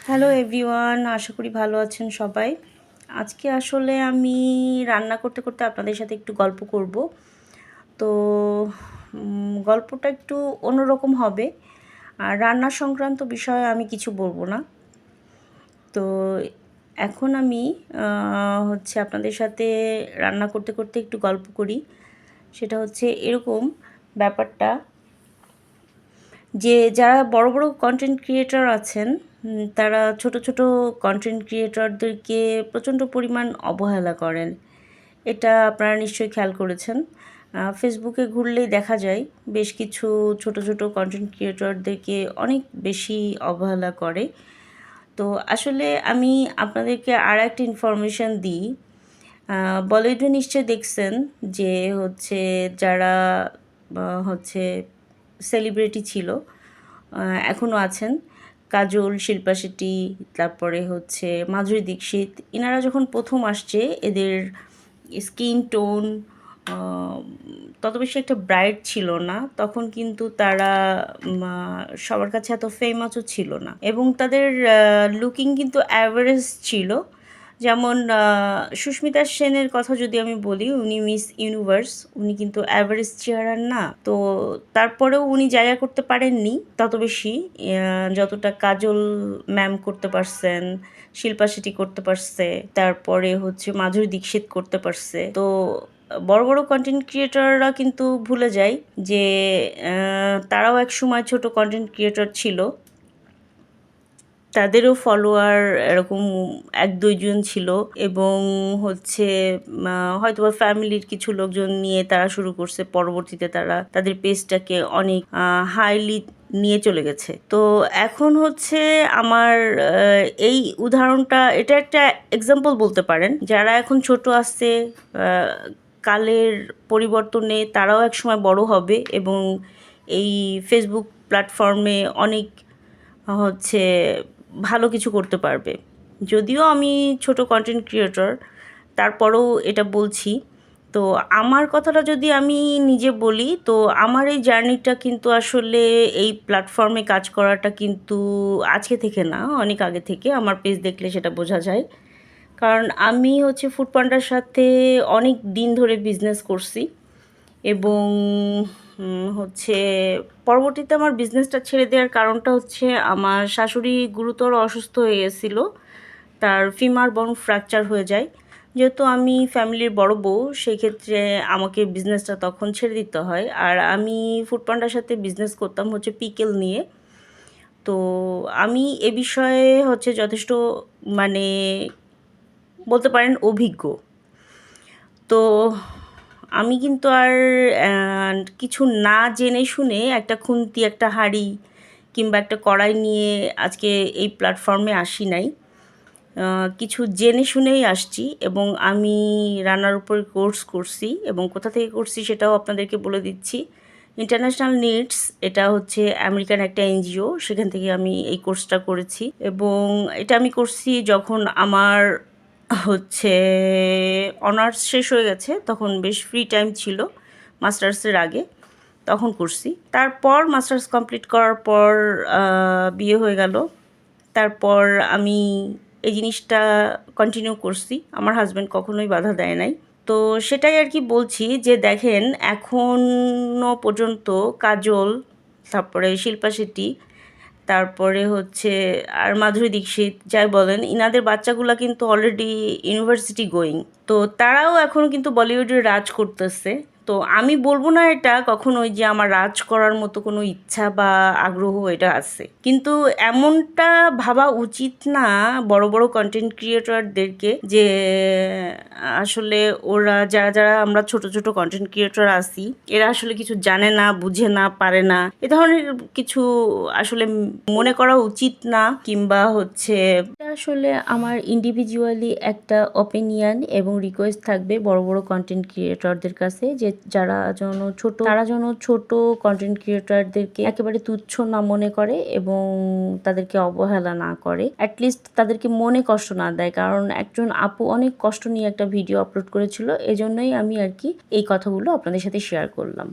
Hello everyone, আশা করি ভালো আছেন সবাই। আজকে আসলে আমি রান্না করতে করতে আপনাদের সাথে একটু গল্প করব। তো গল্পটা একটু অন্যরকম হবে। আর রান্না সংক্রান্ত বিষয়ে আমি কিছু বলব না। তো, এখন আমি হচ্ছে আপনাদের সাথে রান্না করতে করতে একটু গল্প করি। সেটা হচ্ছে এরকম ব্যাপারটা যে, যারা বড় বড় কন্টেন্ট ক্রিয়েটর আছেন তারা ছোট ছোট কন্টেন্ট ক্রিয়েটরদেরকে প্রচণ্ড পরিমাণ অবহেলা করেন। এটা আপনারা নিশ্চয়ই খেয়াল করেছেন। ফেসবুকে ঘুরলেই দেখা যায়, বেশ কিছু ছোট ছোট কন্টেন্ট ক্রিয়েটরদেরকে অনেক বেশি অবহেলা করে। তো আসলে আমি আপনাদেরকে আর একটা ইনফরমেশান দিই বলিউডে নিশ্চয়ই দেখছেন যে হচ্ছে যারা হচ্ছে সেলিব্রিটি ছিল এখনও আছেন। কাজল, শিল্পা শেট্টি, তারপরে হচ্ছে মাধুরী দীক্ষিত এনারা যখন প্রথম আসছে, এদের স্কিন টোন তত বেশি একটা ব্রাইট ছিল না, তখন কিন্তু তারা সবার কাছে এত ফেমাসও ছিল না। এবং তাদের লুকিং কিন্তু অ্যাভারেজ ছিল। যেমন সুস্মিতা সেনের কথা যদি আমি বলি, উনি মিস ইউনিভার্স, উনি কিন্তু অ্যাভারেজ চেহারার না, তো তারপরেও উনি জায়গা করতে পারেননি, তত বেশি যতটা কাজল ম্যাম করতে পারছেন, শিল্পা শেট্টি করতে পারছে, তারপরে হচ্ছে মাধুরী দীক্ষিত করতে পারছে, তো বড় বড় কন্টেন্ট ক্রিয়েটররা কিন্তু ভুলে যায় যে তারাও এক সময় ছোট কন্টেন্ট ক্রিয়েটর ছিল তাদেরও ফলোয়ার এরকম এক দুইজন ছিল এবং হচ্ছে আহ, হয়তোবা ফ্যামিলির কিছু লোকজন নিয়ে তারা শুরু করছে। পরবর্তীতে তারা তাদের পেজটাকে অনেক হাইলি নিয়ে চলে গেছে। তো এখন হচ্ছে আমার এই উদাহরণটা এটা একটা এক্সাম্পল বলতে পারেন। যারা এখন ছোট আসছে কালের পরিবর্তনে তারাও একসময় বড় হবে এবং এই ফেসবুক প্ল্যাটফর্মে অনেক হচ্ছে ভালো কিছু করতে পারবে। যদিও আমি ছোট কন্টেন্ট ক্রিয়েটর তারপরেও এটা বলছি। তো আমার কথাটা যদি আমি নিজে বলি, তো আমার এই জার্নিটা কিন্তু আসলে এই প্ল্যাটফর্মে কাজ করাটা কিন্তু আজকে থেকে না, অনেক আগে থেকে আমার পেজ দেখলে সেটা বোঝা যায়। কারণ আমি হচ্ছে ফুড পান্ডার সাথে অনেক দিন ধরে বিজনেস করছি। এবং হচ্ছে পরবর্তীতে আমার বিজনেসটা ছেড়ে দেওয়ার কারণটা হচ্ছে আমার শাশুড়ি গুরুতর অসুস্থ হয়ে গেছিল। তার ফিমার বন ফ্র্যাকচার হয়ে যায়। যেহেতু আমি ফ্যামিলির বড় বউ সেই ক্ষেত্রে আমাকে বিজনেসটা তখন ছেড়ে দিতে হয়। আর আমি ফুড পান্ডার সাথে বিজনেস করতাম হচ্ছে পিকেল নিয়ে। তো আমি এ বিষয়ে হচ্ছে যথেষ্ট মানে বলতে পারেন অভিজ্ঞ। তো আমি কিন্তু আর কিছু না জেনে শুনে একটা খুন্তি, একটা হাঁড়ি কিংবা একটা কড়াই নিয়ে আজকে এই প্ল্যাটফর্মে আসি নাই। কিছু জেনে শুনেই আসছি এবং আমি রান্নার উপর কোর্স করছি এবং কোথা থেকে করছি সেটাও আপনাদেরকে বলে দিচ্ছি। ইন্টারন্যাশনাল নিডস এটা হচ্ছে আমেরিকান একটা এনজিও সেখান থেকে আমি এই কোর্সটা করেছি এবং এটা আমি করছি যখন আমার হচ্ছে অনার্স শেষ হয়ে গেছে, তখন বেশ ফ্রি টাইম ছিল মাস্টার্সের আগে, তখন করছি। তারপর মাস্টার্স কমপ্লিট করার পর বিয়ে হয়ে গেল। তারপর আমি এই জিনিসটা কন্টিনিউ করছি। আমার হাজব্যান্ড কখনোই বাধা দেয় নাই। তো সেটাই আর কি বলছি যে দেখেন এখনও পর্যন্ত কাজল, তারপরে শিল্পা শেট্টি তারপরে হচ্ছে আর মাধুরী দীক্ষিত, যাই বলেন, ইনাদের বাচ্চাগুলো কিন্তু অলরেডি ইউনিভার্সিটি গোয়িং তো তারাও এখন কিন্তু বলিউডে রাজ করতেছে। তো আমি বলব না এটা কখনোই যে আমার রাজ করার মতো কোনো ইচ্ছা বা আগ্রহ এটা আছে। কিন্তু এমনটা ভাবা উচিত না বড় বড় কন্টেন্ট ক্রিয়েটরদেরকে যে, আসলে ওরা যারা যারা আমরা ছোট ছোট কন্টেন্ট ক্রিয়েটর আছি, এরা আসলে কিছু জানে না, বুঝে না, পারে না। এ ধরনের কিছু আসলে মনে করা উচিত না কিংবা হচ্ছে আসলে আমার ইন্ডিভিজুয়ালি একটা অপিনিয়ন এবং রিকোয়েস্ট থাকবে বড় বড় কন্টেন্ট ক্রিয়েটরদের কাছে যে যারা যেন ছোট, তারা যেন ছোট কন্টেন্ট ক্রিয়েটারদেরকে একেবারে তুচ্ছ না মনে করে এবং তাদেরকে অবহেলা না করে। অ্যাটলিস্ট তাদেরকে মনে কষ্ট না দেয়, কারণ একজন আপু অনেক কষ্ট নিয়ে একটা ভিডিও আপলোড করেছিল, এজন্যই আমি আর কি এই কথাগুলো আপনাদের সাথে শেয়ার করলাম।